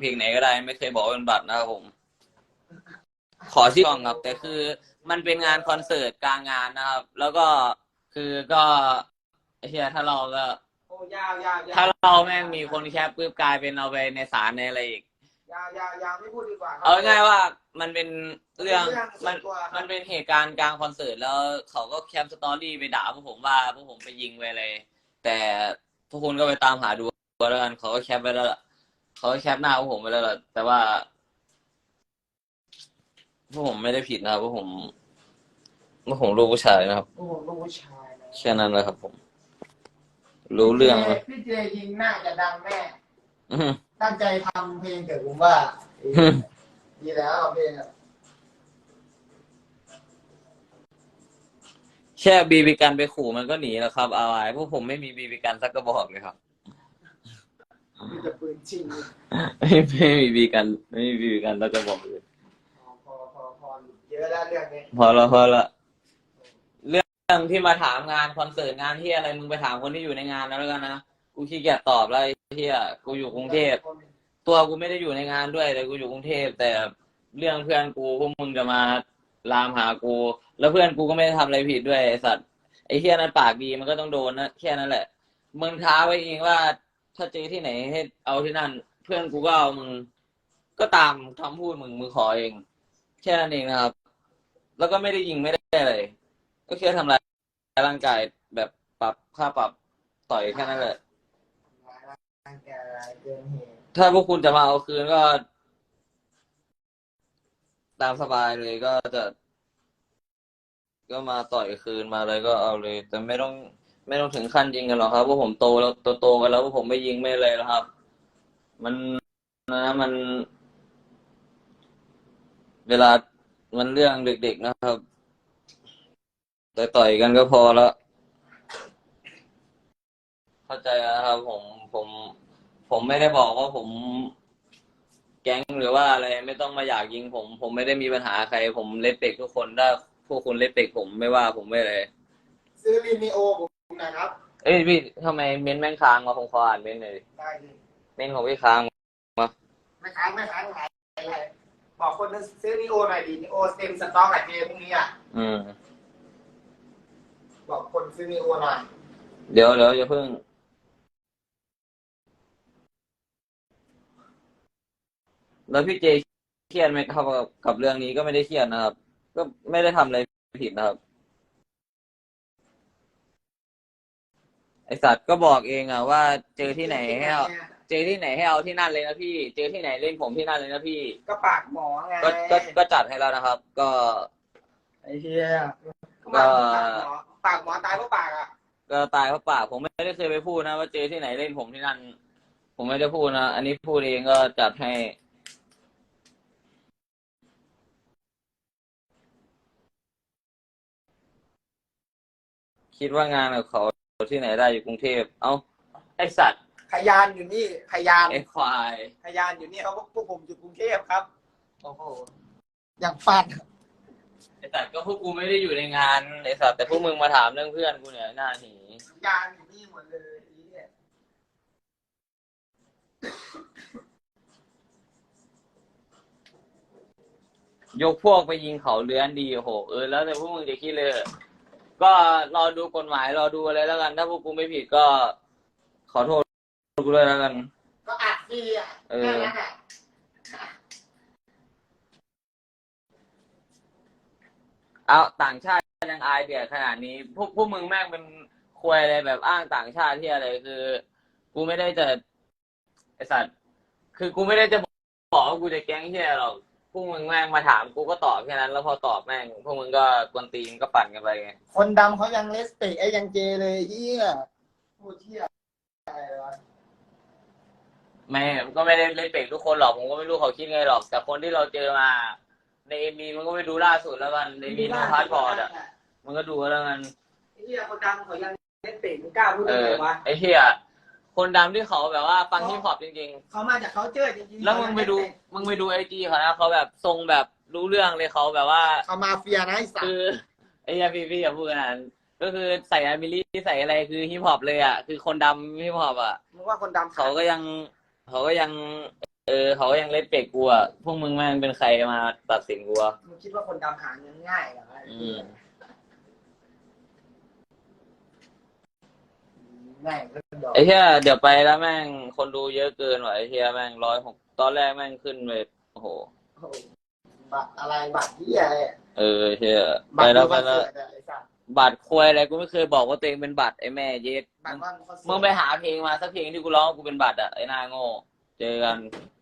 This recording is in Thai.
เพลงไหนก็ได้ ไม่เคยบอกว่าเป็นบัตรนะครับผม ขอชื่อก่อนครับ แต่คือมันเป็นงานคอนเสิร์ตกลางงานนะครับ แล้วก็คือก็ไอ้เฮียถ้าเราก็โอ้ยาวยาวยาวถ้าเราแม่งมีคนแคปปุ๊บกลายเป็นเอาไปในศาลในอะไรอีก ยาวยาวยาวไม่พูดดีกว่าครับ เอาง่ายๆว่ามันเป็นเรื่องเรื่องส่มัวนนตัวครับ มันเป็นเหตุการณ์กลางคอนเสิร์ตแล้วเขาก็แคปสตอรี่ไปด่าพวกผมว่าพวกผมไปยิงไปเลยแต่พวกคุณก็ไปตามหาดูแล้วกันเขาก็แคปไปแล้วล่ะ เขาก็แคปหน้าพวกผมไปแล้วล่ะแต่ว่าพวกผมไม่ได้ผิดนะครับพวกผมพวกผมรู้ผู้ชายนะครับ โอ้โหลูกผู้ชายนะแค่นั้นเลยครับ ผม รู้เรื่องเลยพี่เจยิงน่าจะดังแน่อื้อหือ ตั้งใจทำเพลงเกิดผมว่าดีแล้วเพลงอะแค่บีบีกันไปขู่มันก็หนีแล้วครับเอาไว้พวกผมไม่มีบีบีกันสักกระบอกเลยครับมี แต่ปืนจริงไม่ไม่มีบีกัน ไม่มีบีบีกันสักกระบอกเลยพอพอพอพอเยอะแล้วเรื่องนี้พอละพอละเรื่องที่มาถามงานคอนเสิร์ตงานที่อะไรมึงไปถามคนที่อยู่ในงานแล้วกันนะกูขี้เกียจตอบแล้วไอ้เฮียกูอยู่กรุงเทพตัวกูไม่ได้อยู่ในงานด้วยแต่กูอยู่กรุงเทพแต่เรื่องเพื่อนกูพวกมึงจะมาลามหากู แล้วเพื่อนกูก็ไม่ได้ทำอะไรผิดด้วยไอ้สัตว์ไอ้เฮียนั้นปากดีมันก็ต้องโดนนะแค่นั้นแหละมึงท้าไว้เองว่า ถ้าเจอที่ไหนให้เอาที่นั่น เพื่อนกูก็เอามึง ก็ตามคำพูดมึงมึงขอเอง แค่นั้นเองนะครับ แล้วก็ไม่ได้ยิงไม่ได้อะไรก็แค่ทำลายร่างกายแบบปรับค่าปรับต่อยแค่นั้นแหละ ร่างกายเกินเหตุถ้าพวกคุณจะมาเอาคืนก็ ตามสบายเลยก็จะ ก็มาต่อยคืนมาเลยก็เอาเลย แต่ไม่ต้อง ไม่ต้องถึงขั้นยิงกันหรอกครับเพราผมโตแล้วโตโตกันแล้วพวกผมไม่ยิงไม่เลยแล้วครับ มันนะมัน เวลามันเรื่องเด็กๆนะครับต่อยต่อยกันก็พอแล้วเข้าใจนะครับ ผมผม ผมไม่ได้บอกว่าผม แก๊งหรือว่าอะไร ไม่ต้องมาอยากยิงผม ผมไม่ได้มีปัญหาใคร ผมเลสเปกทุกคนถ้าพวกคุณเลสเปกผมไม่ว่าผมไม่เลย ซื้อลินิโอผม นะครับ เอ้ยพี่ทำไมเม้นแม่งค้างมาผมขออ่านเม้นหน่อยดิได้ดิเม้นของพี่ค้างไม่ค้างไม่ค้างขายอะไรบอกคนซื้อนิโอหน่อยดินิโอเต็มสต็อกอะเจพรุ่งนี้อะอืม บอกคนซื้อนิโอหน่อยเดี๋ยวเดี๋ยวอย่าเพิ่ง แล้วพี่เจเครียดไหมครับกับกับเรื่องนี้ก็ไม่ได้เครียดนะครับ ก็ไม่ได้ทำอะไรผิดนะครับ ไอสัตว์ก็บอกเองอะว่าเจอที่ไหนให้เอาเจอที่ไหนให้เอาที่นั่นเลยนะพี่ เจอที่ไหนเล่นผมที่นั่นเลยนะพี่ ก็ปากหมอไงก็ก็ก็จัดให้แล้วนะครับ ก็ ไอ้เหี้ยก็ ปากหมอตายเพราะปากอะก็ตายเพราะปากผมไม่ได้เคยไปพูดนะว่าเจอที่ไหนเล่นผมที่นั่น ผมไม่ได้พูดนะอันนี้พูดเองก็จัดให้ คิดว่างานกับเขา ที่ไหนได้อยู่กรุงเทพ เอ้า ไอสัตว์พยานอยู่นี่พยานไอควายพยานอยู่นี่เขาพวกผมอยู่กรุงเทพครับ โอ้โห อย่างฟันไอสัตว์ก็พวกกูไม่ได้อยู่ในงานไอสัตว์แต่พวกมึงมาถามเรื่องเพื่อนกูเนี่ยหน้าหนีพยานอยู่นี่หมดเลยไอ้เนี่ยยกพวกไปยิงเขาเลื้อนดีโอ้โหเออแล้วแต่พวกมึงจะคิดเลย ก็รอดูกฎหมายรอดูอะไรแล้วกัน ถ้าพวกกูไม่ผิดก็ ขอโทษกูด้วยแล้วกัน ก็อัดฟรีอะเออ แค่นั้นอะเอาต่างชาติยังอายเดือดขนาดนี้ พวกพวกมึงแม่งเป็นควยอะไรแบบอ้างต่างชาติที่อะไรคือ กูไม่ได้จะไอสัตว์คือกูไม่ได้จะบอกว่ากูจะแก๊งเฮียหรอก พวกมึงแม่งมาถามกูก็ตอบแค่นั้น แล้วพอตอบแม่งพวกมึงก็กวนตีนก็ปั่นกันไปไงคนดำเขายังเลสเปกไอ้ยังเจเลยเฮียพูดเที่ยอะไรวะไม่ก็ไม่ได้เล่นเปกทุกคนหรอกผมก็ไม่รู้เขาคิดไงหรอก แต่คนที่เราเจอมาในเอ็มีมันก็ไปดูล่าสุดแล้วกันในมีโนพาสปอร์ตอะมันก็ดูแล้วกันไอ้เฮียคนดำเขายังเลสเปกมึงกล้าพูดเอได้อไงวะไอ้เหี้ย คนดำที่เขาแบบว่าฟังฮิปฮอปจริงเขามาจากเขาเจอจริงๆๆแล้วมึงไปดูมึงไปดูไอจีเขานะเขาแบบทรงแบบรู้เรื่องเลยเขาแบบว่า เขามาเฟียนะไอ้สัตคืว์อไอ้เหี้ยพี่พี่อย่าพูดขนาดนั้นก็คือใส่อามิลี่ใส่อะไรคือฮิปฮอปเลยอะคือคนดำฮิปฮอปอะ มึงว่าคนดำเขาก็ยังเขาก็ยัง เออเขายังเล่นเป็กกูอะพวกมึงแม่งเป็นใครมาตัดสินกูอะมึงคิดว่าคนดำหาเงินง่ายเหรออืม ง่ายก็ดอกไอ้เหี้ยเดี๋ยวไปแล้วแม่งคนดูเยอะเกินว่ะไอ้เหี้ยแม่งร้อยหกตอนแรกแม่งขึ้นไปโอ้โห โอ้โหบัตรอะไรบัตรที่อะไรเออเหี้ยไปบัตรแล้วดูไปคอนแล้ว เสิร์ตอะไอ้สัสบัตรควยอะไรกูไม่เคยบอกว่าตัวเองเป็นบัตรไอ้แม่เย็ดบัตรวันคอนเสิร์ตมึงไปหาเพลงมาสักเพลงที่กูร้องว่ากูเป็นบัตรอะไอ้หนาโง่เจอกันไ